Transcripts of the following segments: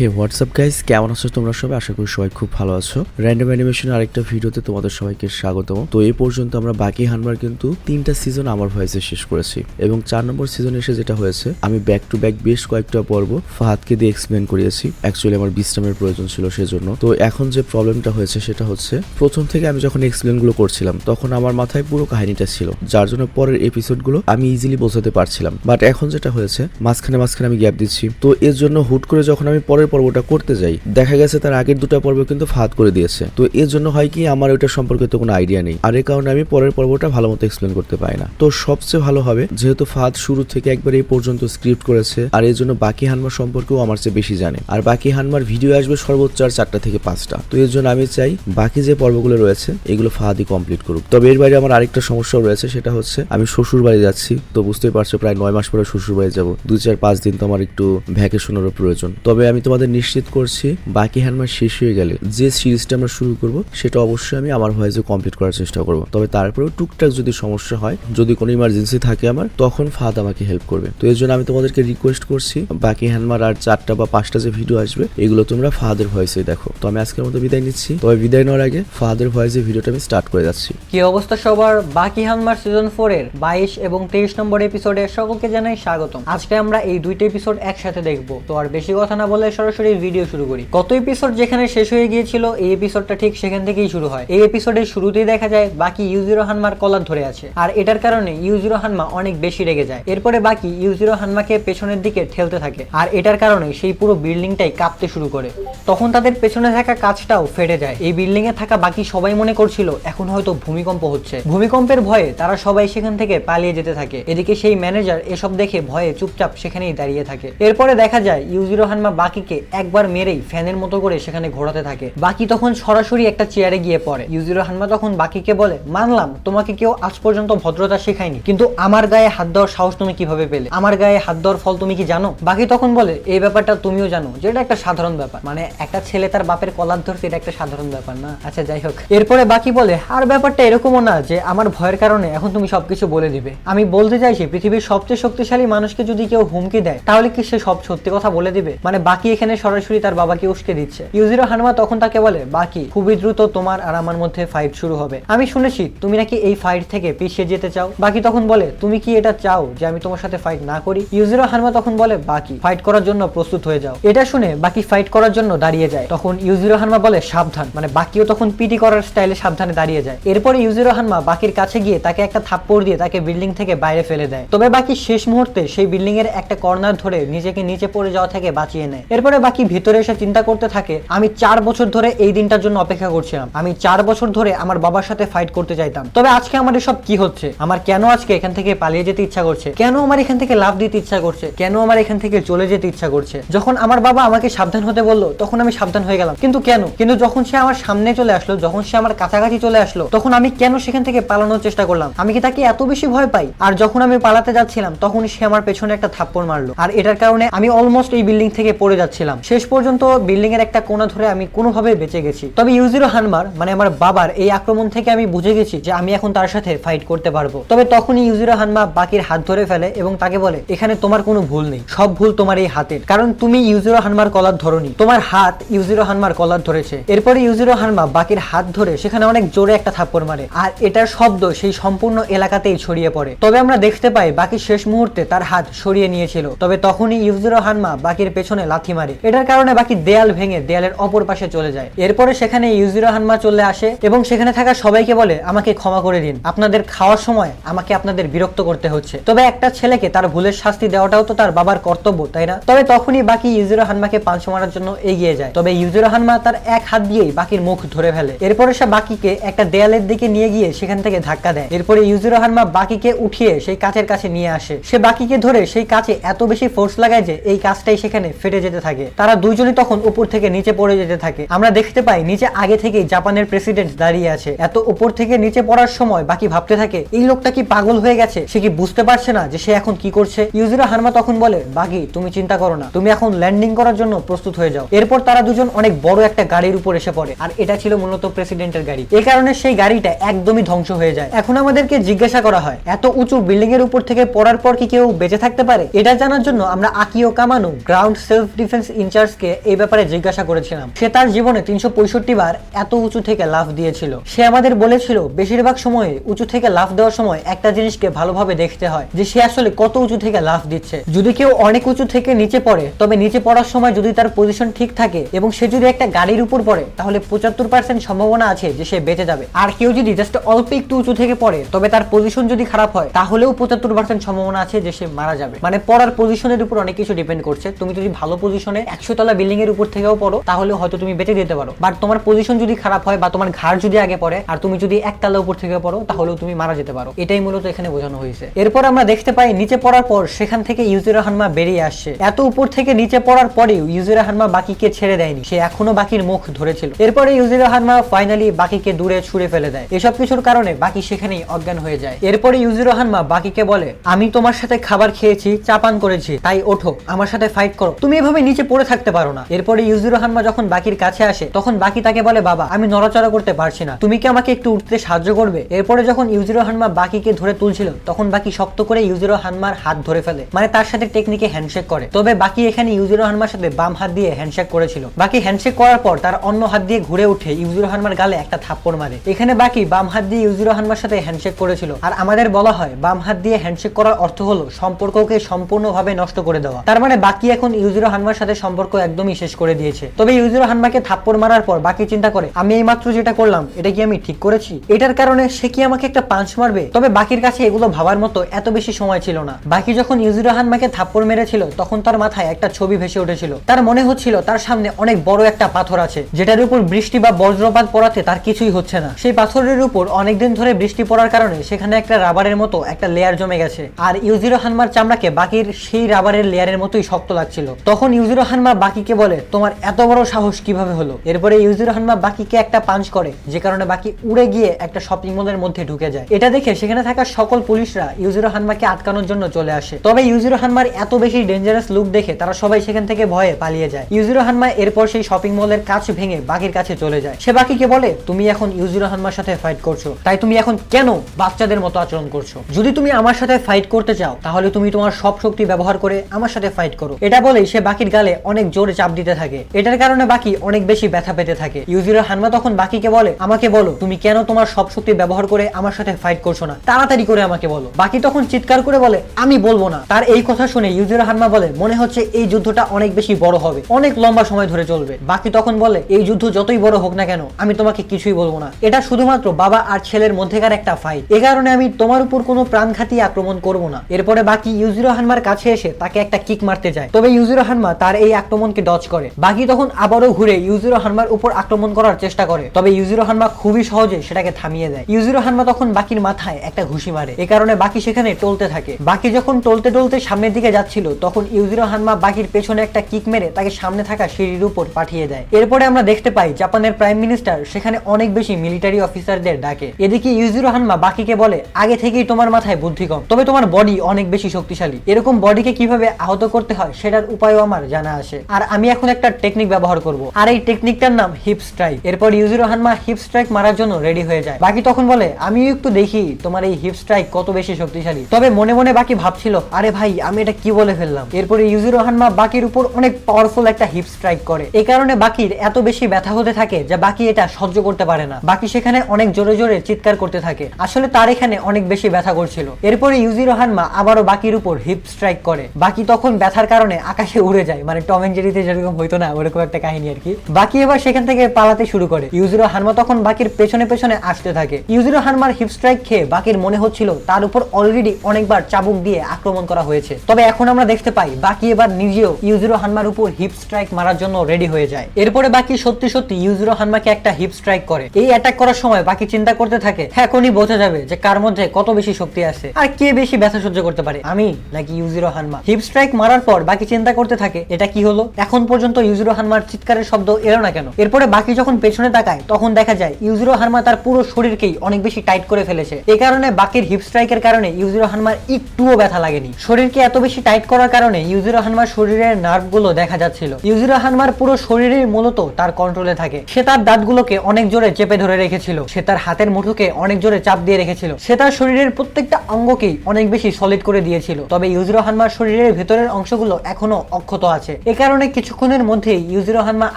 হে WhatsApp guys কেমন আছো তোমরা সবাই? আশা করি সবাই খুব ভালো আছো। র্যান্ডম অ্যানিমেশনের আরেকটা ভিডিওতে তোমাদের সবাইকে স্বাগতম। তো এই পর্যন্ত আমরা বাকি হানবার কিন্তু তিনটা সিজন আমার ভয়েসে শেষ করেছি এবং চার নম্বর সিজন এসে যেটা হয়েছে, আমি ব্যাক টু ব্যাক বেশ কয়েকটা পর্ব ফাহাদকে দিয়ে এক্সপ্লেন করিয়েছি। অ্যাকচুয়ালি আমার বিশ্রামের প্রয়োজন ছিল সেজন্য। তো এখন যে প্রবলেমটা হয়েছে সেটা হচ্ছে, প্রথম থেকে আমি যখন এক্সপ্লেনগুলো করছিলাম, তখন আমার মাথায় পুরো কাহিনীটা ছিল। যার জন্য পরের এপিসোডগুলো আমি ইজিলি বোঝাতে পারছিলাম। বাট এখন যেটা হয়েছে, মাঝখানে মাঝখানে আমি গ্যাপ দিচ্ছি। তো এর জন্য হুট করে যখন আমি পরের পর্বটা করতে যাই, দেখা গেছে তার আগের দুটা পর্ব কিন্তু ফাঁদ করে দিয়েছে। তো এর জন্য হয় কি, আমার ওইটা সম্পর্কে তো কোনো আইডিয়া নেই। আর এই কারণে আমি পরের পর্বটা ভালো মতো এক্সপ্লেন করতে পারি না। তো সবচেয়ে ভালো হবে, যেহেতু ফাদ শুরু থেকে একবার এই পর্যন্ত স্ক্রিপ্ট করেছে, আর এর জন্য বাকি হানমার সম্পর্কেও আমার চেয়ে বেশি জানে। আর বাকি হানমার ভিডিও আসবে সর্বোচ্চ আর চারটা থেকে পাঁচটা। তো এর জন্য আমি চাই, বাকি যে পর্বগুলো রয়েছে, এগুলো ফাঁদই কমপ্লিট করুক। তবে এর বাইরে আমার আরেকটা সমস্যাও রয়েছে, সেটা হচ্ছে আমি শ্বশুর বাড়ি যাচ্ছি। তো বুঝতেই পারছ, প্রায় নয় মাস পরে শ্বশুর বাড়ি যাব। দুই চার পাঁচ দিন তো আমার একটু ভ্যাকেশনেরও প্রয়োজন। তবে আমি তোমাদের নিশ্চিত করছি বাকি হ্যান্ডমার শেষ হয়ে গেলে যে সিরিজটা আমরা শুরু করব, সেটা অবশ্যই আমি আমার ভয়েসে কমপ্লিট করার চেষ্টা করব। তবে তারপরেও টুকটাক যদি সমস্যা হয়, যদি কোনো ইমার্জেন্সি থাকে আমার, তখন ফাদ আমাকে হেল্প করবে। তো এর জন্য আমি তোমাদেরকে রিকোয়েস্ট করছি, বাকি হ্যান্ডমার আর চারটা বা পাঁচটা যে ভিডিও আসবে, এগুলো তোমরা ফাহাদের ভয়েসে দেখো। তো আমি আজকের মতো বিদায় নিচ্ছি। তবে বিদায় নেওয়ার আগে ফাহাদের ভয়েসে ভিডিওটা আমি স্টার্ট করে যাচ্ছি। কি অবস্থা সবার? বাকি হ্যান্ডমার সিজন ফোর এর বাইশ এবং তেইশ নম্বর এপিসোডে সকলকে জানাই স্বাগতম। আজকে আমরা এই দুইটা এপিসোড একসাথে দেখব। তো আর বেশি কথা না বলে সরাসরি ভিডিও শুরু করি। গত এপিসোড যেখানে শেষ হয়ে গিয়েছিল, এই এপিসোডটা ঠিক সেখান থেকেই শুরু হয়। এই এপিসোডের শুরুতেই দেখা যায়, বাকি ইউজিরো হানমার কলার ধরে আছে। আর এটার কারণে ইউজিরো হানমা অনেক বেশি রেগে যায়। এরপরে বাকি ইউজিরো হানমাকে পেছনের দিকে ঠেলতে থাকে। আর এটার কারণে সেই পুরো বিল্ডিংটাই কাঁপতে শুরু করে। তখন তাদের পেছনে থাকা কাজটাও ফেটে যায়। এই বিল্ডিং এ থাকা বাকি সবাই মনে করছিল, এখন হয়তো ভূমিকম্প হচ্ছে। ভূমিকম্পের ভয়ে তারা সবাই সেখান থেকে পালিয়ে যেতে থাকে। এদিকে সেই ম্যানেজার এসব দেখে ভয়ে চুপচাপ সেখানেই দাঁড়িয়ে থাকে। এরপরে দেখা যায় ইউজিরো হানমা বাকিকে একবার মেরেই ফ্যানের মতো করে সেখানে ঘোরাতে থাকে। বাকি তখন সরাসরি একটা চেয়ারে গিয়ে পড়ে। ইউজিরো হানমা তখন বাকিকে বলে, মানলাম, তোমাকে কেউ আজ পর্যন্ত ভদ্রতা শেখায়নি, কিন্তু আমার গায়ে হাত দেওয়ার সাহস তুমি কীভাবে পেলে? আমার গায়ে হাত দেওয়ার ফল তুমি কি জানো? বাকি তখন বলে, এই ব্যাপারটা তুমিও জানো যেটা একটা সাধারণ ব্যাপার। মানে একটা ছেলে তার বাপের কলার ধরছে এটা একটা সাধারণ ব্যাপার না। আচ্ছা যাই হোক। এরপরে বাকি বলে, আর ব্যাপারটা এরকমও না যে আমার ভয়ের কারণে এখন তুমি সবকিছু বলে দিবে। আমি বলতে চাইছি, পৃথিবীর সবচেয়ে শক্তিশালী মানুষকে যদি কেউ হুমকি দেয়, তাহলে কি সে সব সত্যি কথা বলে দিবে? মানে বাকি এখানে সরাসরি তার বাবাকে উস্কে দিচ্ছে। ইউজিরো হানুমা তখন তাকে বলে, বাকি, খুবই দ্রুত তোমার আর আমার মধ্যে ফাইট শুরু হবে। আমি শুনেছি, তুমি নাকি এই ফাইট থেকে পিছিয়ে যেতে চাও? বাকি তখন বলে, তুমি কি এটা চাও যে আমি তোমার সাথে ফাইট না করি? ইউজিরো হানুমা তখন বলে, বাকি ফাইট করার জন্য প্রস্তুত হয়ে যাও। এটা শুনে বাকি ফাইট করার জন্য দাঁড়িয়ে যায়। তখন ইউজিরো হানুমা বলে, সাবধান। মানে বাকিও তখন পিটি করার স্টাইলে সাবধানে দাঁড়িয়ে যায়। এরপরে ইউজিরো হানমা বাকির কাছে গিয়ে তাকে একটা থাপ্পড় দিয়ে তাকে বিল্ডিং থেকে বাইরে ফেলে দেয়। তবে বাকি শেষ মুহূর্তে সেই বিল্ডিং এর একটা কর্নার ধরে নিজেকে নিচে পড়ে যাওয়া থেকে বাঁচিয়ে নেয়। এরপরে বাকি ভিতরে এসে চিন্তা করতে থাকে, আমি চার বছর ধরে এই দিনটার জন্য অপেক্ষা করছিলাম। আমি চার বছর ধরে আমার বাবার সাথে ফাইট করতে চাইতাম। তবে আজকে আমার এসব কি হচ্ছে? আমার কেন আজকে এখান থেকে পালিয়ে যেতে ইচ্ছা করছে? কেন আমার এখান থেকে লাভ দিতে ইচ্ছা করছে? কেন আমার এখান থেকে চলে যেতে ইচ্ছা করছে? যখন আমার বাবা আমাকে সাবধান হতে বলল, তখন আমি সাবধান হয়ে গেলাম। কিন্তু কেন? কিন্তু যখন সে আমার সামনে চলে আসলো, যখন সে আমার কাছাকাছি চলে আসলো, তখন আমি কেন সেখান থেকে পালানোর চেষ্টা করলাম? আমি কি তাকে এত বেশি ভয় পাই? আর যখন আমি পালাতে যাচ্ছিলাম তখন সে আমার পেছনে একটা থাপ্পড় মারলো। আর এটার কারণে আমি অলমোস্ট এই বিল্ডিং থেকে পড়ে যাচ্ছিলাম শেষ পর্যন্ত বিল্ডিং এর একটা কোণা ধরে আমি কোনোভাবে বেঁচে গেছি। তবে ইউজিরো হানমার মানে আমার বাবার, এই আক্রমণ থেকে আমি বুঝে গেছি যে আমি এখন তার সাথে ফাইট করতে পারব। তবে তখনই ইউজিরো হানমা বাকির হাত ধরে ফেলে এবং তাকে বলে, এখানে তোমার কোনো ভুল নেই। সব ভুল তোমার এই হাতের। কারণ তুমি ইউজিরো হানমার কলার ধরনি। তোমার হাত ইউজিরো হানমার কলার ধরেছে। এরপরে ইউজিরো হানমা বাকির হাত ধরে সেখানে অনেক জোরে একটা থাপ্পড় মারে। আর এটার শব্দ সেই সম্পূর্ণ এলাকাতেই ছড়িয়ে পড়ে। তবে আমরা দেখতে পাই বাকি শেষ মুহূর্তে তার হাত সরিয়ে নিয়েছিল। তবে তখনই ইউজিরো হানমা বাকির পেছনে লাথি মারে। এটার কারণে বাকি দেয়াল ভেঙে দেয়ালের অপর পাশে চলে যায়। এরপরে সেখানে ইউজিরো হানমা চলে আসে এবং সেখানে থাকা সবাইকে বলে, আমাকে ক্ষমা করে দিন। আপনাদের খাওয়ার সময় আমাকে আপনাদের বিরক্ত করতে হচ্ছে। তবে একটা ছেলেকে তার ভুলের শাস্তি দেওয়াটাও তো তার বাবার কর্তব্য, তাই না? তবে তখনই বাকি ইউজিরো হানমাকে পাঁচ মারার জন্য এগিয়ে যায়। তবে ইউজিরো হানমা তার এক হাত দিয়েই বাকির মুখ ধরে ফেলে। এরপরে সে বাকিকে একটা দেয়ালের দিকে নিয়ে গিয়ে সেখান থেকে ধাক্কা দেয়। এরপরে ইউজিরো হানমা বাকিকে উঠিয়ে সেই কাচের কাছে নিয়ে আসে। সে বাকিকে ধরে সেই কাছে এত বেশি ফোর্স লাগায় যে এই কাজটাই সেখানে ফেটে যেতে থাকে। তারা দুইজনই তখন উপর থেকে নিচে পড়ে যেতে থাকে। আমরা দেখতে পাই নিচে আগে থেকেই জাপানের প্রেসিডেন্ট দাঁড়িয়ে আছে। এত উপর থেকে নিচে পড়ার সময় বাকি ভাবতে থাকে, এই লোকটা কি পাগল হয়ে গেছে? সে কি বুঝতে পারছে না যে সে এখন কি করছে? ইউজিরা হানমা তখন বলে বাকি তুমি চিন্তা করো না। তুমি এখন ল্যান্ডিং করার জন্য প্রস্তুত হয়ে যাও। এরপর তারা দুজন অনেক বড় একটা গাড়ির উপর এসে পড়ে, আর এটা ছিল মূলত প্রেসিডেন্টের গাড়ি। এই কারণে সেই গাড়িটা একদমই ধ্বংস হয়ে যায়। এখন আমাদেরকে জিজ্ঞাসা করা হয়, এত উঁচু বিল্ডিং এর উপর থেকে পড়ার পর কি কেউ বেঁচে থাকতে পারে? এটা জানার জন্য আমরা আকিও কামানো গ্রাউন্ড সেলফ ডিফেন্স ইনচার্জকে এই ব্যাপারে জিজ্ঞাসা করেছিলাম। সে তার জীবনে তিনশো পঁয়ষট্টি বার এত উঁচু থেকে লাফ দিয়েছিল। সে আমাদের বলেছিল, বেশিরভাগ সময়ে উঁচু থেকে লাফ দেওয়ার সময় একটা জিনিসকে ভালোভাবে দেখতে হয়, যে সে আসলে কত উঁচু থেকে লাফ দিচ্ছে। যদি কেউ অনেক উঁচু থেকে নিচে পড়ে, তবে নিচে পড়ার সময় যদি তার পজিশন ঠিক থাকে এবং সে যদি একটা গাড়ির উপর পড়ে, তাহলে পঁচাত্তর পার্সেন্ট সম্ভাবনা আছে যে সে বেঁচে যাবে। আর কেউ যদি জাস্ট অল্প একটু উঁচু থেকে পড়ে, তবে তার পজিশন যদি খারাপ হয়, তাহলেও পঁচাত্তর পার্সেন্ট সম্ভাবনা আছে যে সে মারা যাবে। মানে পড়ার পজিশনের উপর অনেক কিছু ডিপেন্ড করছে। তুমি যদি ভালো পজিশনে একশো তলা বিল্ডিং এর উপর থেকেও পড়ো, তাহলে হয়তো তুমি বেঁচে যেতে পারো। বাট তোমার পজিশন যদি খারাপ হয় বা তোমার ঘাড় যদি আগে পড়ে, আর তুমি যদি একতলা উপর থেকে পড়ো, তাহলেও তুমি মারা যেতে পারো। এটাই মূলত এখানে বোঝানো হয়েছে। এরপর আমরা দেখতে পাই, নিচে পড়ার পর সেখান থেকে ইউজিরা হানমা বেরিয়ে আসছে। এত উপর থেকে নিচে পড়ার পরেও ইউজিরা হানমা বাকিকে ছেড়ে দেয়নি। সে এখনও বাকির মুখ ধরেছিল। এরপরে ইউজিরা হানমা ফাইনালি বাকিকে দূরে ছুড়ে ফেলে দেয়। এসব কিছুর কারণে বাকি সেখানেই অজ্ঞান হয়ে যায়। এরপরে ইউজিরা হানমা বাকিকে বলে, আমি তোমার সাথে খাবার খেয়েছি চাপান করেছি, তাই ওঠো, আমার সাথে ফাইট করো। তুমি এভাবে নিচে পড়ে থাকতে পারো না। এরপরে ইউজিরো হানমা যখন বাকির কাছে আসে, তখন বাকি তাকে বলে, বাবা, আমি নড়াচড়া করতে পারছি না। তুমি কি আমাকে একটু উঠতে সাহায্য করবে? এরপরে যখন ইউজিরো হানমা বাকিকে ধরে তুলছিল, তখন বাকি শক্ত করে ইউজিরো হানমার হাত ধরে ফেলে। মানে তার সাথে টেকনিকে হ্যান্ডশেক করে। তবে বাকি এখানে ইউজিরো হানমার সাথে বাম হাত দিয়ে হ্যান্ডশেক করেছিল। বাকি হ্যান্ডশেক করার পর তার অন্য হাত দিয়ে ঘুরে উঠে ইউজিরো হানমার গালে একটা থাপ্পড় মারে। এখানে বাকি বাম হাত দিয়ে ইউজিরো হানমার সাথে হ্যান্ডশেক করেছিল। আর আমাদের বলা হয়, বাম হাত দিয়ে হ্যান্ডশেক করার অর্থ হলো সম্পর্ককে সম্পূর্ণভাবে নষ্ট করে দেওয়া। তার মানে বাকি এখন ইউজিরো হানমার সাথে সম্পর্ক একদমই শেষ করে দিয়েছে। তবে ইউজিরো হানমাকে থাপ্পড় মারার পর বাকি চিন্তা করে, আমি এই মাত্র যেটা করলাম, এটা কি আমি ঠিক করেছি? এটার কারণে সে কি আমাকে একটা পাঞ্চ মারবে? তবে বাকির কাছে এগুলো ভাবার মতো এত বেশি সময় ছিল না। বাকি যখন ইউজিরো হানমাকে থাপ্পড় মেরেছিল, তখন তার মাথায় একটা ছবি ভেসে উঠেছিল। তার মনে হচ্ছিল তার সামনে অনেক বড় একটা পাথর আছে, যেটার উপর বৃষ্টি বা বজ্রপাত পড়াতে তার কিছুই হচ্ছে না। সেই পাথরের উপর অনেকদিন ধরে বৃষ্টি পড়ার কারণে সেখানে একটা রাবারের মতো একটা লেয়ার জমে গেছে। আর ইউজিরো হানমার চামড়াকে বাকির সেই রাবারের লেয়ারের মতোই শক্ত লাগছিল। তখন ইউজিরো হানমা বাকিকে বলে, তোমার এত বড় সাহস কীভাবে হলো? এরপরে ইউজিরো হানমা বাকিকে একটা পাঞ্চ করে, যে কারণে বাকি উড়ে গিয়ে একটা শপিং মলের মধ্যে ঢুকে যায়। এটা দেখে সেখানে থাকা সকল পুলিশরা ইউজিরো হানমাকে আটকানোর জন্য চলে আসে। তবে ইউজিরো হানমার এত বেশি ডেঞ্জারাস লুক দেখে তারা সবাই সেখান থেকে ভয়ে পালিয়ে যায়। ইউজিরো হানমা এরপর সেই শপিং মলের কাছ ভেঙে বাকির কাছে চলে যায়। সে বাকিকে বলে, তুমি এখন ইউজিরো হানমার সাথে ফাইট করছ। তাই তুমি এখন কেন বাচ্চাদের মতো আচরণ করছ? যদি তুমি আমার সাথে ফাইট করতে চাও, তাহলে তুমি তোমার সব শক্তি ব্যবহার করে আমার সাথে ফাইট করো। এটা বলেই সে বাকির গালে অনেক জোরে চাপ দিতে থাকে। এটার কারণে বাকি অনেক বেশি ব্যথা পেতে থাকে। ইউজিরো হানমা তখন বাকিকে বলে, আমাকে বলো, তুমি কেন তোমার সব শক্তি ব্যবহার করে আমার সাথে ফাইট করছ না? তাড়াতাড়ি করে আমাকে বলো। বাকি তখন চিৎকার করে বলে, আমি বলব না। তার এই কথা শুনে ইউজিরো হানমা বলে, মনে হচ্ছে এই যুদ্ধটা অনেক বেশি বড় হবে, অনেক লম্বা সময় ধরে চলবে। বাকি তখন বলে, এই যুদ্ধ যতই বড় হোক না কেন, আমি তোমাকে কিছুই বলব না। এটা শুধুমাত্র বাবা আর ছেলের মধ্যেকার একটা ফাইট এ কারণে আমি তোমার উপর কোনো প্রাণঘাতী আক্রমণ করব না। এরপরে বাকি ইউজিরো হানমার কাছে এসে তাকে একটা কিক মারতে যায়। তবে ইউজিরো হানমা তার এই আক্রমণকে ডজ করে। বাকি তখন আবারও ঘুরে ইউজিরো হানমার উপর আক্রমণ করার চেষ্টা করে। তবে ইউজিরো হানমা খুবই সহজে সেটাকে থামিয়ে দেয়। ইউজিরো হানমা তখন বাকির মাথায় একটা ঘুষি মারে। এ কারণে বাকি সেখানে টলতে থাকে। বাকি যখন টলতে টলতে সামনের দিকে যাচ্ছিল, তখন ইউজিরো হানমা বাকির পেছনে একটা কিক মেরে তাকে সামনে থাকা সিঁড়ির উপর পাঠিয়ে দেয়। এরপরে আমরা দেখতে পাই জাপানের প্রাইম মিনিস্টার সেখানে অনেক বেশি মিলিটারি অফিসারদের ডাকে। এদিকে ইউজিরো হানমা বাকিকে বলে, আগে থেকেই তোমার মাথায় বুদ্ধি কম। তবে তোমার বডি অনেক বেশি শক্তিশালী। এরকম বডিকে কীভাবে আহত করতে হয় সেটার উপায়ও আমার জানা আছে আর আমি এখন একটা টেকনিক ব্যবহার করব। আর এই টেকনিকটার নাম হিপ স্ট্রাইক এরপর ইউজিরো হানমা হিপ স্ট্রাইক মারার জন্য রেডি হয়ে যায়। বাকি তখন বলে, আমিও একটু দেখি তোমার এই হিপ স্ট্রাইক কত বেশি শক্তিশালী। তবে মনে মনে বাকি ভাবছিল, আরে ভাই, আমি এটা কি বলে ফেললাম? এরপরে ইউজিরো হানমা বাকির উপর অনেক পাওয়ারফুল একটা হিপ স্ট্রাইক করে। এই কারণে বাকির এত বেশি ব্যথা হতে থাকে যে বাকি এটা সহ্য করতে পারে না। বাকি সেখানে অনেক জোরে জোরে চিৎকার করতে থাকে। আসলে তার এখানে অনেক বেশি ব্যথা করছিল। এরপরে ইউজিরো হানমা আবারও বাকির উপর হিপ স্ট্রাইক করে। বাকি তখন ব্যথার কারণে আকাশে উড়ে যায়। মানে টম এন্ড জেরিতে যেরকম হইতো না, ওরকম একটা কাহিনী আর কি। বাকি এবার সেখান থেকে পালাতে শুরু করে। ইউজিরো হানমা তখন বাকির পেছনে পেছনে আসতে থাকে। ইউজিরো হানমার হিপ স্ট্রাইক খেয়ে বাকির মনে হচ্ছিল তার উপর অলরেডি অনেকবার চাবুক দিয়ে আক্রমণ করা হয়েছে। তবে এখন আমরা দেখতে পাই, বাকি এবার নিজেও ইউজিরো হানমার উপর হিপ স্ট্রাইক মারার জন্য রেডি হয়ে যায়। এরপরে বাকি সত্যি সত্যি ইউজিরো হানমাকে একটা হিপ স্ট্রাইক করে। এই অ্যাটাক করার সময় বাকি চিন্তা করতে থাকে এখনই বোঝা যাবে যে কার মধ্যে কত বেশি শক্তি আছে আর কে বেশি ব্যথা সহ্য করতে পারে। আমি নাকি ইউজিরো হানমা হিপ স্ট্রাইক মারার পর বাকি চিন্তা করতে থাকে, এটা কি হলো? এখন পর্যন্ত ইউজিরো হানমার চিৎকারের শব্দ এলো না কেন? এরপরে বাকি যখন পেছনে তাকায়, তখন দেখা যায় ইউজিরো হানমা তার পুরো শরীরকেই অনেক বেশি টাইট করে ফেলেছে। এই কারণে বাকির হিপ স্ট্রাইকের কারণে ইউজিরো হানমার একটুও ব্যথা লাগেনি। শরীরকে এত বেশি টাইট করার কারণে ইউজিরো হানমার শরীরের নার্ভগুলো দেখা যাচ্ছিল। ইউজিরো হানমার পুরো শরীরের মূলত তার কন্ট্রোলে থাকে। সে তার দাঁতগুলোকে অনেক জোরে চেপে ধরে রেখেছিল। সে তার হাতের মুঠোকে অনেক জোরে চাপ দিয়ে রেখেছিল। সে তার শরীরের প্রত্যেকটা অঙ্গকেই অনেক বেশি সলিড করে দিয়েছিল। তবে ইউজিরো হানমার শরীরের ভেতরের অংশগুলো এখনও অক্ষত আছে। আছে। এ কারণে কিছুক্ষণের মধ্যেই ইউজিরো হানমা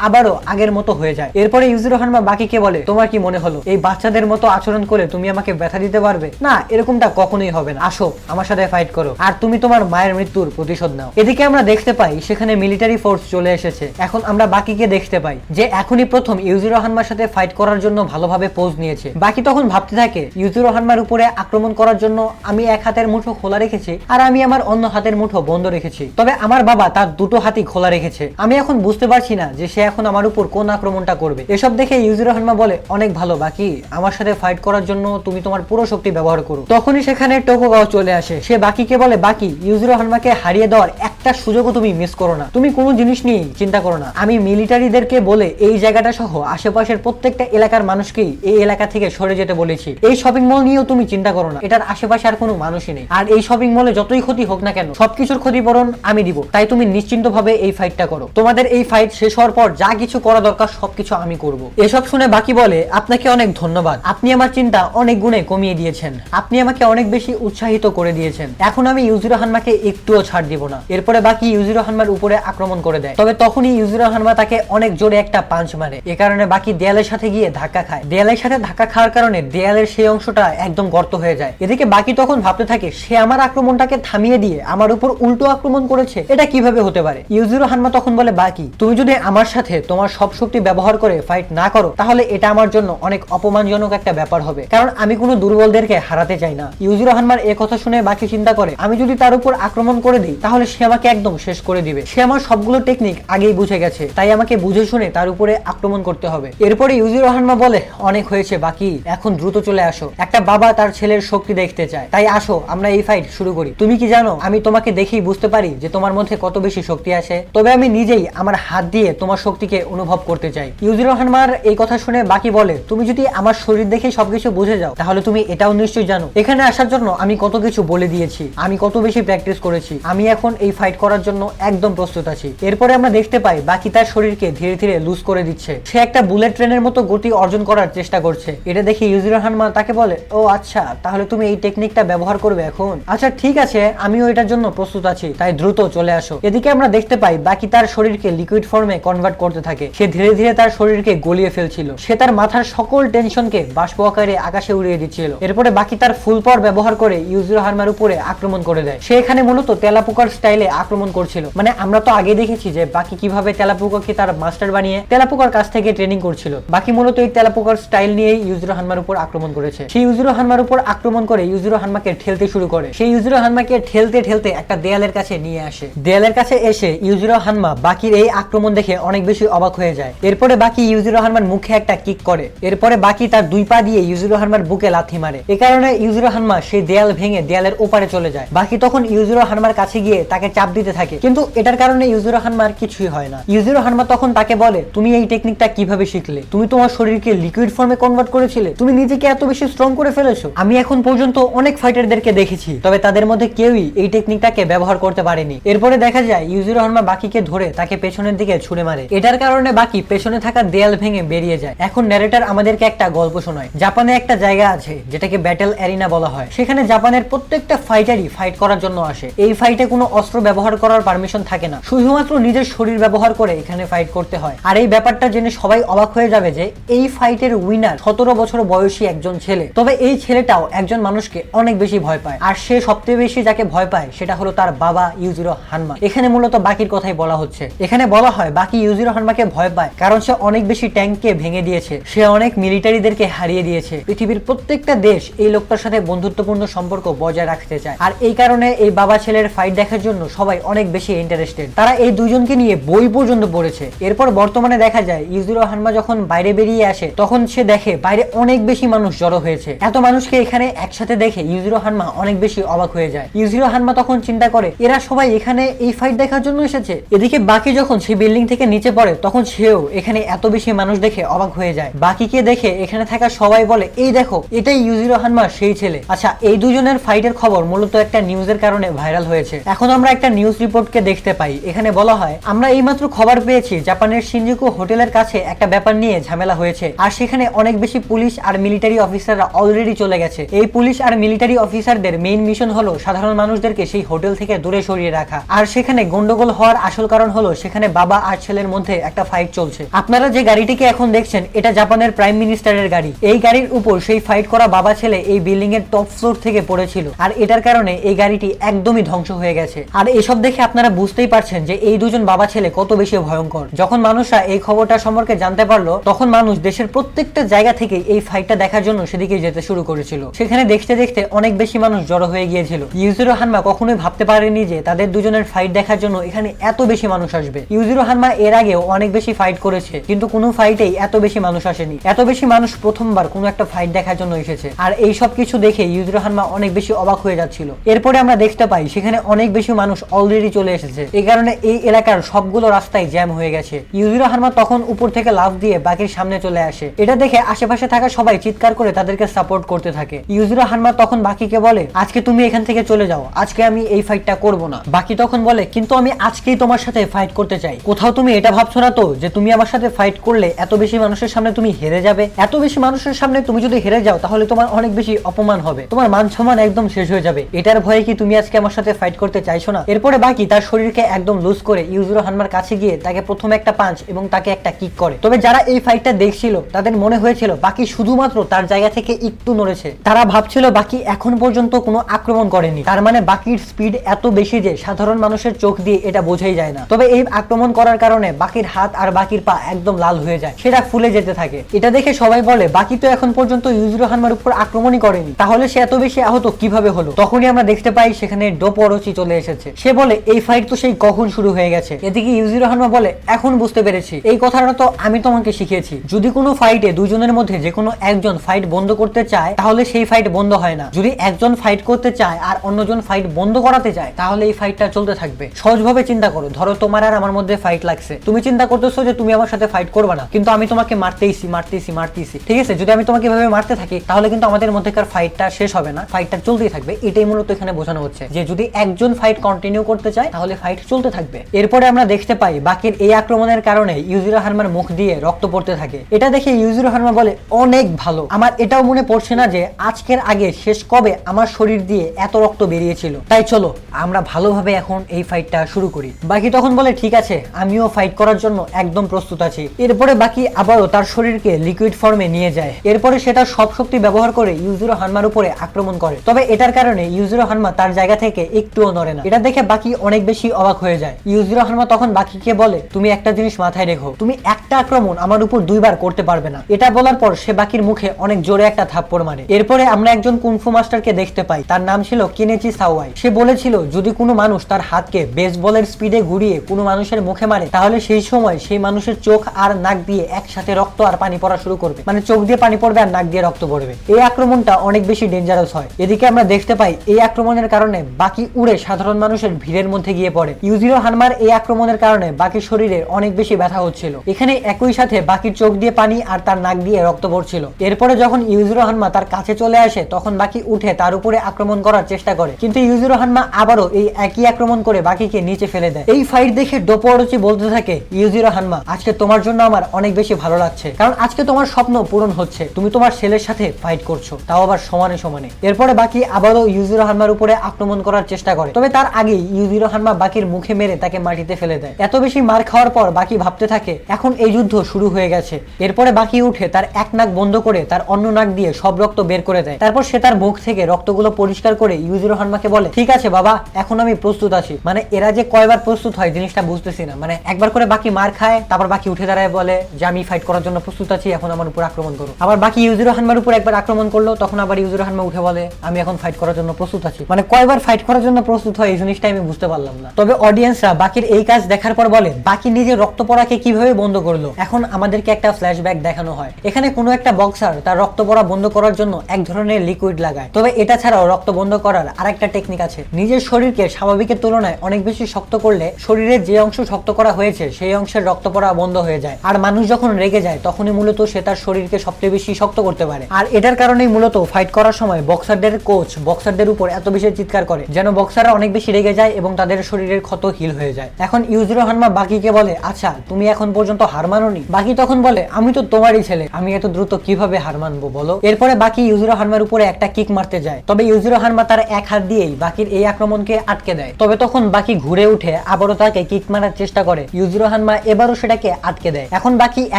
আবারও আগের মতো হয়ে যায়। এরপরে ইউজিরো হানমা বাকিকে বলে, তোমার কি মনে হলো? এই বাচ্চাদের মতো আচরণ করে তুমি আমাকে ব্যথা দিতে পারবে? না, এরকমটা কখনোই হবে না। আসো, আমার সাথে ফাইট করো। আর তুমি তোমার মায়ের মৃত্যুর প্রতিশোধ নাও। এদিকে আমরা দেখতে পাই, সেখানে মিলিটারি ফোর্স চলে এসেছে। এখন আমরা বাকিকে দেখতে পাই, যে এখনই প্রথম ইউজিরো হানমার সাথে ফাইট করার জন্য ভালোভাবে পোজ নিয়েছে। বাকি তখন ভাবতে থাকে, ইউজিরো হানমার উপরে আক্রমণ করার জন্য আমি এক হাতের মুঠো খোলা রেখেছি, আর আমি আমার অন্য হাতের মুঠো বন্ধ রেখেছি। তবে আমার বাবা তার দুটো হাতই খোলা রেখেছে। আমি এখন বুঝতে পারছি না যে সে এখন আমার উপর কোন আক্রমণটা করবে। এসব দেখে ইউজিরো হানমা বলে, অনেক ভালো, বাকি আমার সাথে ফাইট করার জন্য তুমি তোমার পুরো শক্তি ব্যবহার করো। তখনই সেখানে টোকোগাও চলে আসে। সে বাকিকে বলে, বাকি, ইউজিরো হানমাকে হারিয়ে দেওয়ার একটা সুযোগও তুমি মিস করো না। তুমি কোনো জিনিস নিয়ে চিন্তা করো না। আমি মিলিটারিদেরকে বলে, এই জায়গাটা সহ আশেপাশের প্রত্যেকটা এলাকার মানুষকেই এই এলাকা থেকে সরে যেতে বলেছি। এই শপিং মল নিয়েও তুমি চিন্তা করো না। এটার আশেপাশে আর কোনো মানুষই নেই। আর এই শপিং মলে যতই ক্ষতি হোক না কেন, সবকিছুর ক্ষতিপূরণ আমি দিব। তাই তুমি নিশ্চিন্ত ভাবে এই ফাইটটা করো। তোমাদের এই ফাইট শেষ হওয়ার পর যা কিছু করা দরকার সবকিছু আমি করব। এসব শুনে বাকি বলে, আপনাকে অনেক ধন্যবাদ। আপনি আমার চিন্তা অনেক গুণে কমিয়ে দিয়েছেন। আপনি আমাকে অনেক বেশি উৎসাহিত করে দিয়েছেন। এখন আমি ইউজিরো হানমাকে একটুও ছাড় দিব না। এরপরে বাকি ইউজিরো হানমার উপরে আক্রমণ করে দেয়। তবে তখনই ইউজিরো হানমা তাকে অনেক জোরে একটা পাঞ্চ মারে। এ কারণে বাকি দেয়ালের সাথে গিয়ে ধাক্কা খায়। দেয়ালের সাথে ধাক্কা খাওয়ার কারণে দেয়ালের সেই অংশটা একদম গর্ত হয়ে যায়। এদিকে বাকি তখন ভাবতে থাকে, সে আমার আক্রমণটাকে থামিয়ে দিয়ে আমার উপর উল্টো আক্রমণ করেছে। এটা কীভাবে হতে পারে? ইউজিরো হানমা তখন বলে, বাকি, তুমি যদি আমার সাথে তোমার সব শক্তি ব্যবহার করে ফাইট না করো, তাহলে এটা আমার জন্য অনেক অপমানজনক একটা ব্যাপার হবে। কারণ আমি কোনো দুর্বলদেরকে হারাতে চাই না। ইউজিরো হানমার এ কথা শুনে বাকি চিন্তা করে, আমি যদি তার উপর আক্রমণ করে দিই, তাহলে সে আমাকে একদম শেষ করে দিবে। সে আমার সবগুলো টেকনিক আগেই বুঝে গেছে, তাই আমাকে বুঝে শুনে তার উপরে আক্রমণ করতে হবে। এরপরে ইউজিরো হানমা বলে, অনেক হয়েছে, বাকি, এখন দ্রুত চলে আসো। একটা বাবা তার ছেলের শক্তি দেখতে চায়। তাই আসো, আমরা এই ফাইট শুরু করি। তুমি কি জানো, আমি তোমাকে দেখেই বুঝতে পারি যে তোমার মধ্যে কত বেশি শক্তি আছে তবে আমি নিজেই আমার হাত দিয়ে তোমার শক্তিকে অনুভব করতে চাই। ইউজিরো হানমার এই কথা শুনে বাকি বলে, তুমি যদি আমার শরীর দেখে সবকিছু বুঝে যাও, তাহলে তুমি এটাও নিশ্চয়ই জানো। এখানে আসার জন্য আমি কত কিছু বলে দিয়েছি, আমি কত বেশি প্র্যাকটিস করেছি, আমি এখন এই ফাইট করার জন্য একদম প্রস্তুত আছি। এরপরে আমরা দেখতে পাই, বাকি তার শরীরকে ধীরে ধীরে লুজ করে দিচ্ছে। সে একটা বুলেট ট্রেনের মতো গতি অর্জন করার চেষ্টা করছে। এটা দেখে ইউজিরো হানমা তাকে বলে, ও আচ্ছা তাহলে তুমি এই টেকনিকটা ব্যবহার করবে এখন? আচ্ছা ঠিক আছে, আমিও এটার জন্য প্রস্তুত আছি, তাই দ্রুত চলে আসো। এদিকে আমরা দেখতে পাই বাকি তার শরীরকে লিকুইড ফর্মে কনভার্ট করতে থাকে। সে ধীরে ধীরে তার শরীরকে গলিয়ে ফেলছিল। সে তার মাথার সকল টেনশনকে বাষ্প আকারে আকাশে উড়িয়ে দিচ্ছিল। এরপরে বাকি তার ফুল পাওয়ার ব্যবহার করে ইউজিরো হারমার উপরে আক্রমণ করে দেয়। সে এখানে মূলত তেলাপোকার স্টাইলে আক্রমণ করছিল। মানে আমরা তো আগে দেখেছি যে বাকি কীভাবে তেলাপোকাকে তার মাস্টার বানিয়ে তেলাপোকার কাছ থেকে ট্রেনিং করছিল। বাকি মূলত এই তেলাপোকার স্টাইল নিয়েই ইউজিরো হানমার উপর আক্রমণ করেছে। সেই ইউজিরো হানমার উপর আক্রমণ করে ইউজিরো হানমাকে ঠেলতে শুরু করে। সেই ইউজিরো হানমাকে ঠেলতে ঠেলতে একটা দেয়ালের কাছে নিয়ে আসে। দেয়ালের কাছে এসে ইউজিরো হানমা বাকির এই আক্রমণ দেখে অনেক বেশি অবাক হয়ে যায়। এরপরে বাকি ইউজিরো হানমার মুখে একটা কিক করে। এরপরে বাকি তার দুই পা দিয়ে ইউজিরো হানমার বুকে লাথি মারে। এ কারণে ইউজিরো হানমা সেই দেয়াল ভেঙে দেয়ালের ওপারে চলে যায়। বাকি তখন ইউজিরো হানমার কাছে গিয়ে তাকে চাপ দিতে থাকে। কিন্তু এটার কারণে ইউজিরো হানমার কিছুই হয় না। ইউজিরো হানমা তখন তাকে বলে, তুমি এই টেকনিকটা কীভাবে শিখলে? তুমি তোমার শরীরকে লিকুইড ফর্মে কনভার্ট করেছিলে? তুমি নিজেকে এত বেশি স্ট্রং করে ফেলেছো? আমি এখন পর্যন্ত অনেক ফাইটারদেরকে দেখেছি, তবে তাদের মধ্যে কেউই এই টেকনিকটাকে ব্যবহার করতে পারেনি। এরপরে দেখা যায়, ইউজিরো হানমা বাকিকে ধরে তাকে পেছনের দিকে ছুড়ে মারে। এটার কারণে বাকি পেছনে থাকা দেয়াল ভেঙে বেরিয়ে যায়। এখন ন্যারেটার আমাদেরকে একটা গল্প শোনায়। জাপানে একটা জায়গা আছে, যেটাকে ব্যাটেল অ্যারিনা বলা হয়। সেখানে জাপানের প্রত্যেকটা ফাইটারই ফাইট করার জন্য আসে। এই ফাইটে কোনো অস্ত্র ব্যবহার করার পারমিশন থাকে না। শুধুমাত্র নিজের শরীর ব্যবহার করে এখানে ফাইট করতে হয়। আর এই ব্যাপারটা জেনে সবাই অবাক হয়ে যাবে যে, এই ফাইটের উইনার সতেরো বছর বয়সী একজন ছেলে। তবে এই ছেলেটাও একজন মানুষকে অনেক বেশি ভয় পায়। আর সে সবচেয়ে বেশি যাকে ভয় পায়, সেটা হলো তার বাবা ইউজিরো হানমা। এখানে মূলত বাকির কথাই বলা হচ্ছে। এখানে বলা হয়, বাকি ইউজিরো হানমাকে ভয় পায়, কারণ সে অনেক বেশি ট্যাঙ্ককে ভেঙে দিয়েছে। সে অনেক মিলিটারিদেরকে হারিয়ে দিয়েছে। পৃথিবীর প্রত্যেকটা দেশ এই লোকটার সাথে বন্ধুত্বপূর্ণ সম্পর্ক বজায় রাখতে চায়। আর এই কারণে এই বাবা ছেলের ফাইট দেখার জন্য সবাই অনেক বেশি ইন্টারেস্টেড তারা এই দুজনকে নিয়ে বই পর্যন্ত পড়েছে। এরপর বর্তমানে দেখা যায়, ইউজিরো হানমা যখন বাইরে বেরিয়ে আসে, তখন সে দেখে বাইরে অনেক বেশি মানুষ জড়ো হয়েছে। এত মানুষকে এখানে একসাথে দেখে ইউজিরো হানমা অনেক বেশি অবাক হয়ে যায়। ইউজিরো হানমা তখন চিন্তা করে, এরা সবাই এখানে এই ফাইট দেখার জন্য এসেছে। এদিকে বাকি যখন সেই বিল্ডিং থেকে নিচে পড়ে, তখন সেও এখানে এত বেশি মানুষ দেখে অবাক হয়ে যায়। বাকিকে দেখে এখানে থাকা সবাই বলে, এই দেখো, এটাই ইউজিরো হানমা সেই ছেলে। আচ্ছা এই দুজনের ফাইটের খবর মূলত একটা নিউজের কারণে ভাইরাল হয়েছে। এখন আমরা একটা নিউজ রিপোর্টকে দেখতে পাই। এখানে বলা হয়, আমরা এইমাত্র খবর পেয়েছি, জাপানের সিনজুকু হোটেলের কাছে একটা ব্যাপার নিয়ে ঝামেলা হয়েছে। আর সেখানে অনেক বেশি পুলিশ আর মিলিটারি অফিসাররা অলরেডি চলে গেছে। এই পুলিশ আর মিলিটারি অফিসারদের মেইন মিশন হলো সাধারণ মানুষদেরকে সেই হোটেল থেকে দূরে সরিয়ে রাখা। আর সেখানে গন্ডগোল হওয়ার আসল কারণ হলো সেখানে বাবা আর ছেলের মধ্যে একটা ফাইট চলছে। আপনারা যে গাড়িটিকে এখন দেখছেন, এটা জাপানের প্রাইম মিনিস্টারের গাড়ি। এই গাড়ির উপর সেই ফাইট করা বাবা ছেলে এই বিল্ডিং এর টপ ফ্লোর থেকে পড়েছিল। আর এটার কারণে এই গাড়িটি একদমই ধ্বংস হয়ে গেছে। আর এসব দেখে আপনারা বুঝতেই পারছেন যে এই দুজন বাবা ছেলে কত বেশি ভয়ঙ্কর। যখন মানুষরা এই খবরটা সম্পর্কে জানতে পারল, তখন মানুষ দেশের প্রত্যেকটা জায়গা থেকে এই ফাইটটা দেখার জন্য সেদিকে যেতে শুরু করেছিল। সেখানে দেখতে দেখতে অনেক বেশি মানুষ জড়ো হয়ে গিয়েছিল। ইউজিরো হানমা কখনোই ভাবতে পারেনি যে তাদের দুজনের ফাইট দেখার জন্য এখানে এত বেশি মানুষ আসবে। ইউজিরো হানমা এর আগেও অনেক বেশি ফাইট করেছে, কিন্তু কোনো ফাইটেই এত বেশি মানুষ আসেনি। এত বেশি মানুষ প্রথমবার কোনো একটা ফাইট দেখার জন্য এসেছে। আর এই সব কিছু দেখে ইউজিরো হানমা অনেক বেশি অবাক হয়ে যাচ্ছিল। এরপরে আমরা দেখতে পাই, সেখানে অনেক বেশি মানুষ অলরেডি চলে এসেছে। এই কারণে এই এলাকার সবগুলো রাস্তায় জ্যাম হয়ে গেছে। ইউজিরো হানমা তখন উপর থেকে লাফ দিয়ে বাকির সামনে চলে আসে। এটা দেখে আশেপাশে থাকা সবাই চিৎকার করে তাদেরকে সাপোর্ট করতে থাকে। ইউজিরো হানমা তখন বাকিকে বলে, আজকে তুমি এখান থেকে চলে যাও। আজকে আমি এই ফাইটটা করব না। বাকি তখন বলে, কিন্তু আমি আজকেই তোমার সাথে ফাইট করতে চাই। কোথাও তুমি এটা ভাবছ না তো যে তুমি আমার সাথে ফাইট করলে এত বেশি মানুষের সামনে তুমি হেরে যাবে? এত বেশি মানুষের সামনে তুমি যদি হেরে যাও, তাহলে তোমার অনেক বেশি অপমান হবে। তোমার মান সম্মান একদম শেষ হয়ে যাবে। এটার ভয়ে কি তুমি আজকে আমার সাথে ফাইট করতে চাইছো না? এরপরে বাকি তার শরীরকে একদম লুজ করে ইউজুরো হানমার কাছে গিয়ে তাকে প্রথমে একটা পাঞ্চ এবং তাকে একটা কিক করে। তবে যারা এই ফাইটটা দেখছিল, তাদের মনে হয়েছিল বাকি শুধুমাত্র তার জায়গা থেকে একটু নড়েছে। তারা ভাবছিল বাকি এখন পর্যন্ত কোনো আক্রমণ করেনি। তার মানে বাকির স্পিড এত বেশি যে সাধারণ মানুষের চোখ দিয়ে এটা বোঝাই যায় না। তবে এই আক্রমণ করার কারণে বাকির হাত আর বাকির পা একদম লাল হয়ে যায়। সেটা ফুলে যেতে থাকে। এটা দেখে সবাই বলে, বাকি তো এখন পর্যন্ত ইউজুরো হানমার উপর আক্রমণই করেনি। তাহলে সে এত বেশি আহত কীভাবে হলো? তখনই আমরা দেখতে পাই সেখানে ডোপরচি চলে এসেছে। সে বলে, এই ফাইট তো সেই কখন শুরু হয়ে গেছে? এদিকে ইউজিরো হানমা বলে, এখন বুঝতে পেরেছি। এই কথাটা তো আমি তোমাকে শিখিয়েছি। যদি কোনো ফাইটে দুজনের মধ্যে যে কোনো একজন ফাইট বন্ধ করতে চায়, তাহলে সেই ফাইট বন্ধ হয় না। যদি একজন ফাইট করতে চায় আর অন্যজন ফাইট বন্ধ করাতে চায়, তাহলে এই ফাইটটা চলতে থাকবে। সহজভাবে চিন্তা করো। ধরো তোমার আর আমার মধ্যে ফাইট লাগছে। তুমি চিন্তা করতেছো যে তুমি আমার সাথে ফাইট করবে না। কিন্তু আমি তোমাকে মারতেইছি মারতেইছি মারতেইছি। ঠিক আছে? যদি আমি তোমাকে এভাবে মারতে থাকি, তাহলে কিন্তু আমাদের মধ্যেকার ফাইটটা শেষ হবে না। ফাইটটা চলতেই থাকবে। এটাই মূলত এখানে বোঝানো হচ্ছে। যে যদি একজন ফাইট কন্টিনিউ করতে চায়, তাহলে ফাইট চলতে থাকবে। এরপরে আমরা দেখতে পাই, বাকির এই আক্রমণের কারণে ইউজিরো হারমার মুখ দিয়ে রক্ত পড়তে থাকে। এটা দেখে ইউজিরো হারমা বলে, অনেক ভালো। আমার এটাও মনে পড়ছে না যে আজকের আগে শেষ কবে আমার শরীর দিয়ে এত রক্ত বেরিয়েছিল। তাই চলো, আমরা ভালোভাবে এখন এই ফাইটটা শুরু করি। বাকি তখন বলে, ঠিক আছে, আমিও ফাইট করার জন্য একদম প্রস্তুত আছি। এরপরে বাকি আবারও তার শরীরকে লিকুইড ফর্মে নিয়ে যায়। এরপরে সেটা সব শক্তি ব্যবহার করে ইউজিরো হানমার উপরে আক্রমণ করে। তবে এটার কারণে ইউজিরো হানমা তার জায়গা থেকে একটুও নড়ে না। এটা দেখে বাকি অনেক বেশি অবাক হয়ে যায়। ইউজিরো হানমা তখন বাকিকে বলে, তুমি একটা জিনিস মাথায় রেখো। তুমি একটা আক্রমণ আমার উপর দুইবার করতে পারবে না। এটা বলার পর সে বাকির মুখে অনেক জোরে একটা থাপ্পড় মারে। এরপরে আমরা একজন কুনফু মাস্টারকে দেখতে পাই। তার নাম ছিল কিনেচি সাওয়াই। সে বলেছিল, যদি কোনো মানুষ তার হাতকে বেসবলের স্পিডে ঘুরিয়ে কোনো মানুষের মুখে মারে, তাহলে সেই সময় সেই মানুষের চোখ আর নাক দিয়ে একসাথে রক্ত আর পানি পড়া শুরু করবে। মানে চোখ দিয়ে পানি পড়বে আর নাক দিয়ে রক্ত পড়বে। এই আক্রমণটা অনেক বেশি ডেঞ্জারাস হয়। এদিকে আমরা দেখতে পাই, এই আক্রমণের কারণে বাকি উড়ে সাধারণ মানুষের ভিড়ের মধ্যে গিয়ে পড়ে। ইউজিরো হানমার এই আক্রমণের কারণে বাকি শরীরে অনেক বেশি ব্যথা হচ্ছিল। এখানে একই সাথে বাকি চোখ দিয়ে পানি আর তার নাক দিয়ে রক্ত পড়ছিল। এরপরে যখন ইউজিরো হানমা তার কাছে চলে আসে, তখন বাকি উঠে তার উপরে আক্রমণ করার চেষ্টা করে। কিন্তু ইউজিরো হানমা আবারও এই একই আক্রমণ করে বাকিকে নিচে ফেলে দেয়। এই ফাইট দেখে ডোপরচি বলতে থাকে, ইউজিরো হানমা, আজকে তোমার জন্য আমার অনেক বেশি ভালো লাগছে। কারণ আজকে তোমার স্বপ্ন পূরণ হচ্ছে, তুমি তোমার ছেলের সাথে ফাইট করছ, তাও আবার সমানে সমানে। এরপরে বাকি আবারও ইউজিরো হানমার উপরে আক্রমণ করার চেষ্টা করে। তবে তার আগেই ইউজিরো হানমা বাকির মুখে মেরে তাকে মাটিতে ফেলে দেয়। এত বেশি মার খাওয়ার পর বাকি ভাবতে থাকে, এখন এই যুদ্ধ শুরু হয়ে গেছে। এরপরে বাকি উঠে তার এক নাক বন্ধ করে তার অন্য নাক দিয়ে সব রক্ত বের করে দেয়। তারপর সে তার মুখ থেকে রক্তগুলো পরিষ্কার করে ইউজিরো হানমাকে বলে, ঠিক আছে বাবা, এখন আমি প্রস্তুত আছি। মানে এরা যে কয়বার প্রস্তুত হয়, জিনিসটা বুঝতেছি না। মানে একবার করে বাকি মার খায়, তারপর বাকি উঠে দাঁড়ায় বলে যে, আমি ফাইট করার জন্য প্রস্তুত আছি, এখন আমার উপর আক্রমণ করো। আবার বাকি ইউজিরো হানমার উপর একবার আক্রমণ করল, তখন আবার ইউজিরো হানমা উঠে বলে, আমি এখন ফাইট করার জন্য প্রস্তুত আছি। মানে কয়বার ফাইট করার জন্য প্রস্তুত হয়, এই জিনিসটা আমি বুঝতে পারলাম না। তবে অডিয়েন্সরা বাকির এই কাজ দেখার পর বলে, বাকি নিজের রক্ত পড়াকে কীভাবে বন্ধ করল? এখন আমাদেরকে একটা ফ্ল্যাশব্যাক দেখানো হয়। এখানে কোনো একটা বক্সার তার রক্ত পড়া বন্ধ করার জন্য এক ধরনের লিকুইড লাগায়। তবে এটা ছাড়াও রক্ত বন্ধ করার আরেকটা টেকনিক আছে। নিজের শরীরকে স্বাভাবিকের তুলনায় অনেক বেশি শক্ত করলে শরীরের যে অংশ শক্ত করা হয়েছে, সেই অংশের রক্ত পড়া বন্ধ হয়ে যায়। আর মানুষ যখন রেগে যায়, তখনই মূলত সে তার শরীরকে সবচেয়ে বেশি শক্ত করতে পারে। আর এটার কারণেই মূলত ফাইট করার সময় বক্সারদের কোচ বক্সারদের উপর এত বেশি চিৎকার করে, যেন বক্সাররা অনেক বেশি রেগে যায় এবং তাদের শরীরের ক্ষত হিল হয়ে যায়। এখন ইউজিরো হানমা বাকিকে বলে আচ্ছা তুমি এখন পর্যন্ত হার মানোনি? বাকি তখন বলে, আমি তো তোমারই ছেলে, আমি এত দ্রুত কীভাবে হার মানবো, বলো? এরপরে বাকি ইউজিরো হানমার উপরে একটা কিক মারতে যায়। তবে ইউজিরো হানমা তার এক হাত দিয়েই বাকির এই আক্রমণকে আটকে দেয়। তবে তখন বাকি ঘুরে উঠে দেখে আবারও তাকে কিক মারার চেষ্টা করে। ইউজিরো হানমা এবারও সেটাকে আটকে দেয়। এখন বাকি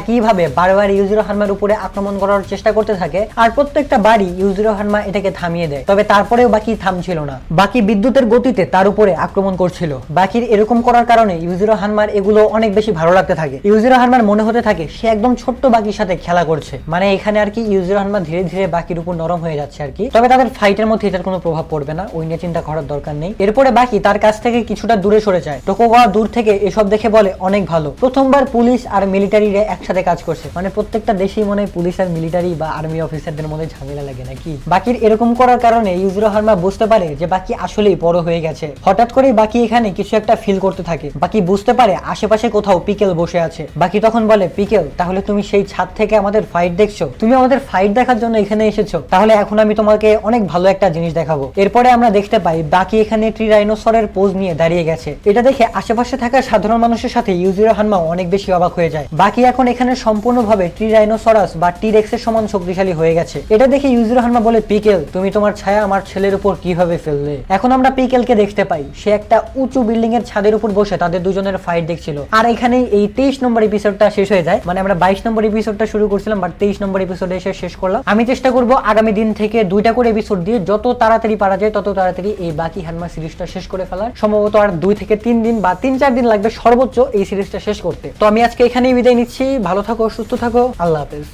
একইভাবে বারবার ইউজিরো হানমার উপরে আক্রমণ করার চেষ্টা করতে থাকে আর প্রত্যেকটা বাড়ি ইউজিরো হানমা এটাকে থামিয়ে দেয়। তবে তারপরেও বাকি থামছিল না। বাকি বিদ্যুতের গতিতে তার উপরে আক্রমণ করছিল। বাকির এরকম করার কারণে ইউজিরো হানমার এগুলো অনেক বেশি ভালো লাগতে থাকে। ইউজিরো হানমার মনে হতে থাকে, সে একদম ছোট্ট বাকির সাথে খেলা করছে। মানে এখানে আর কি ইউজিরো হানমা ধীরে ধীরে বাকির উপর নরম হয়ে যাচ্ছে আর কি। তবে তাদের ফাইটের মধ্যে এটার কোনো প্রভাব পড়বে না। ওই নিয়ে চিন্তা করার দরকার নেই। এরপরে বাকি তার কাছ থেকে কিছুটা দূরে সরে যায়। টোকোগা দূর থেকে এসব দেখে বলে, অনেক ভালো। প্রথমবার পুলিশ আর মিলিটারিরা একসাথে কাজ করছে। মানে প্রত্যেকটা দেশেই মনে পুলিশ আর মিলিটারি বা আর্মি অফিসারদের মধ্যে ঝামেলা লাগে নাকি? বাকির এরকম করার কারণে ইউজিরো হারমা বুঝতে পারে যে বাকি আসলেই বড় হয়ে গেছে। হঠাৎ করেই বাকি এখানে কিছু একটা ফিল করতে থাকে। বাকি বুঝতে পারে আশেপাশে কোথাও পিকেল বসে আছে। বাকি তখন বলে, পিকেল, তাহলে তুমি সেই ছাদ থেকে আমাদের ফাইট দেখছ? তুমি আমাদের ফাইট দেখার জন্য এখানে এসেছ? তাহলে এখন আমি তোমাকে অনেক ভালো একটা জিনিস দেখাবো। এরপরে আমরা দেখতে পাই, বাকি এখানে ট্রি রাইনোসরের পোজ নিয়ে দাঁড়িয়ে গেছে। এটা দেখে আশেপাশে থাকা সাধারণ মানুষের সাথে ইউজিরো হানমা অনেক বেশি অবাক হয়ে যায়। বাকি এখন এখানে সম্পূর্ণভাবে ট্রি রাইনোসরাস বা টি রেক্সের সমান শক্তিশালী হয়ে গেছে। এটা দেখে ইউজিরো হানমা বলে, পিকেল, তুমি তোমার ছায়া আমার ছেলের উপর কীভাবে ফেললে? এখন আমরা পিকেলকে দেখতে পাই। সে একটা উঁচু বিল্ডিং এর ছাদের উপর বসে তাদের দুজনের ফাইট দেখছিল। আর এখানে এই তেইশ নম্বর এপিসোডটা শেষ হয়ে যায়। মানে আমরা বাইশ নম্বর এপিসোডটা শুরু করছিলাম বাট তেইশ নম্বর এপিসোডে এসে শেষ করলাম। আমি চেষ্টা করব আগামী দিন থেকে দুইটা করে এপিসোড দিয়ে যত তাড়াতাড়ি পারা যায়, তত তাড়াতাড়ি এই বাকি হানমা সিরিজটা শেষ করে ফেলার। সম্ভবত আর দুই থেকে তিন দিন বা তিন, চার দিন লাগবে সর্বোচ্চ এই সিরিজটা শেষ করতে। তো আমি আজকে এখানেই বিদায় নিচ্ছি। ভালো থাকো, সুস্থ থাকো। আল্লাহ হাফেজ।